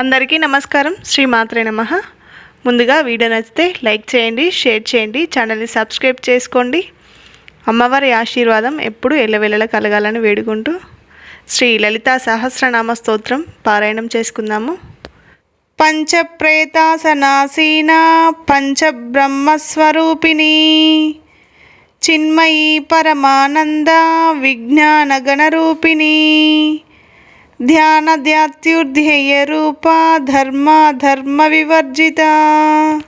అందరికీ నమస్కారం. శ్రీ మాత్రే నమ. ముందుగా వీడియో నచ్చితే లైక్ చేయండి షేర్ చేయండి ఛానల్ని సబ్స్క్రైబ్ చేసుకోండి. అమ్మవారి ఆశీర్వాదం ఎప్పుడు ఎల్లవెల్లల కలగాలని వేడుకుంటూ శ్రీ లలితా సహస్రనామ స్తోత్రం పారాయణం చేసుకుందాము. పంచప్రేతాసనాసీన పంచబ్రహ్మస్వరూపిణి చిన్మయీ పరమానంద విజ్ఞాన ध्यानध्यात्युर्ध्येयरूपा धर्मा धर्मविवर्जिता।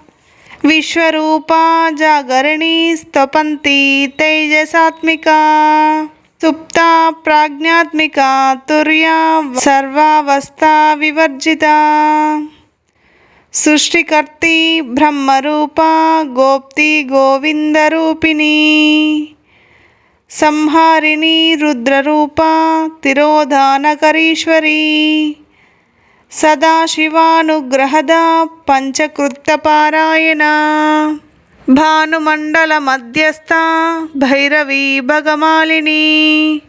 विश्वरूपा जागरणी स्तपंती तेजसात्मिका। सुप्ता प्राज्ञात्मिका तुर्या सर्वावस्था विवर्जिता। सृष्टिकर्ती ब्रह्म ब्रह्मरूपा गोप्ति गोविन्दरूपिणी। సంహారిణి రుద్రరూప తిరోధానకరీశ్వరీ. సదాశివానుగ్రహద పంచకృత్తపారాయణ. భానుమండల మధ్యస్థ భైరవీ భగమాలిని.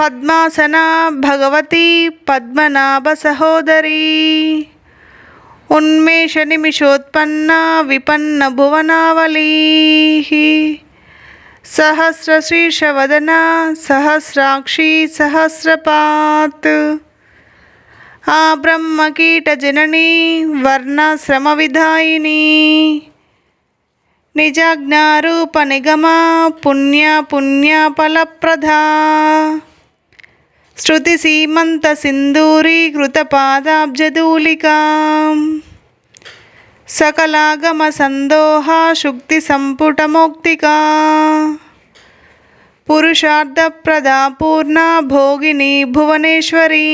పద్మాసన భగవతి పద్మనాభ సహోదరీ. ఉన్మేష నిమిషోత్పన్న విపన్న భువనావళీ. సహస్రశీర్షవదన సహస్రాక్షి సహస్రపాత్. ఆ బ్రహ్మకీటజనని వర్ణశ్రమవిధాయిని. నిజాజ్ఞారూప నిగమ పుణ్య పుణ్య ఫలప్రదా శృతి సీమంత సింధూరీ కృతపాదాబ్జదూలికా సకలాగమ సందోహ శుక్తి సంపుటమౌక్తికా పురుషార్థప్రదా పూర్ణ భోగిని భువనేశ్వరీ.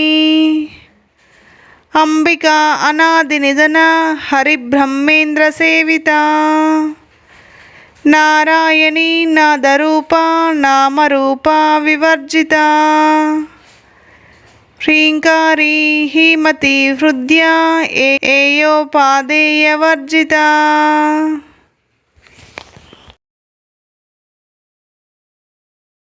అంబిక అనాది నిధన హరిబ్రహ్మేంద్ర సేవిత నారాయణీ నాదరూప నామరూప వివర్జిత. హ్రీంకారీ హీమతి హృద్య ఏయోపాదేయవర్జిత